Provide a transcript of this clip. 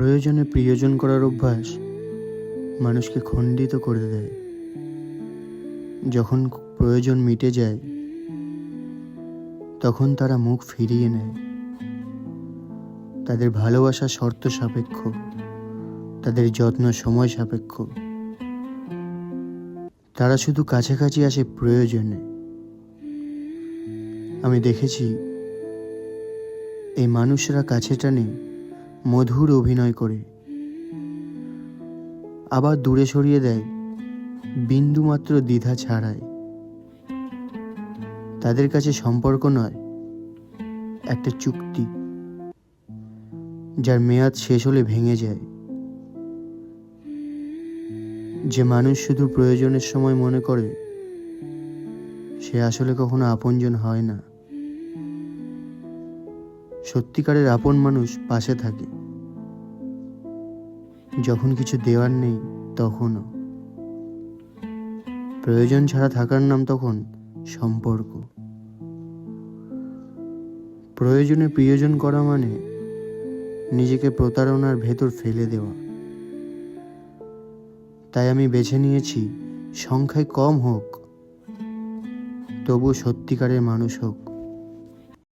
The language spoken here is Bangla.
প্রয়োজনে প্রিয়জন করার অভ্যাস মানুষকে খণ্ডিত করে দেয়। যখন প্রয়োজন মিটে যায়, তখন তারা মুখ ফিরিয়ে নেয়। তাদের ভালোবাসা শর্ত সাপেক্ষ, তাদের যত্ন সময় সাপেক্ষ। তারা শুধু কাছাকাছি আসে প্রয়োজনে। আমি দেখেছি, এই মানুষরা কাছে টানে মধুর অভিনয় করে। আবার দূরে সরিয়ে দেয়, বিন্দুমাত্র দ্বিধা ছাড়ায় তাদের কাছে সম্পর্ক নয়, একটা চুক্তি। যার মেয়াদ শেষ হলে ভেঙে যায়। যে মানুষ শুধু প্রয়োজনের সময় মনে করে, সে আসলে কখনো আপনজন হয় না। সত্যিকারের আপন মানুষ পাশে থাকে। যখন কিছু দেওয়ার নেই, তখনও। প্রয়োজন ছাড়া থাকার নাম তখন সম্পর্ক। প্রয়োজনে প্রিয়জন করা মানে নিজেকে প্রতারণার ভেতর ফেলে দেওয়া। তাই আমি বেছে নিয়েছি, সংখ্যায় কম হোক তবু সত্যিকারের মানুষ হোক।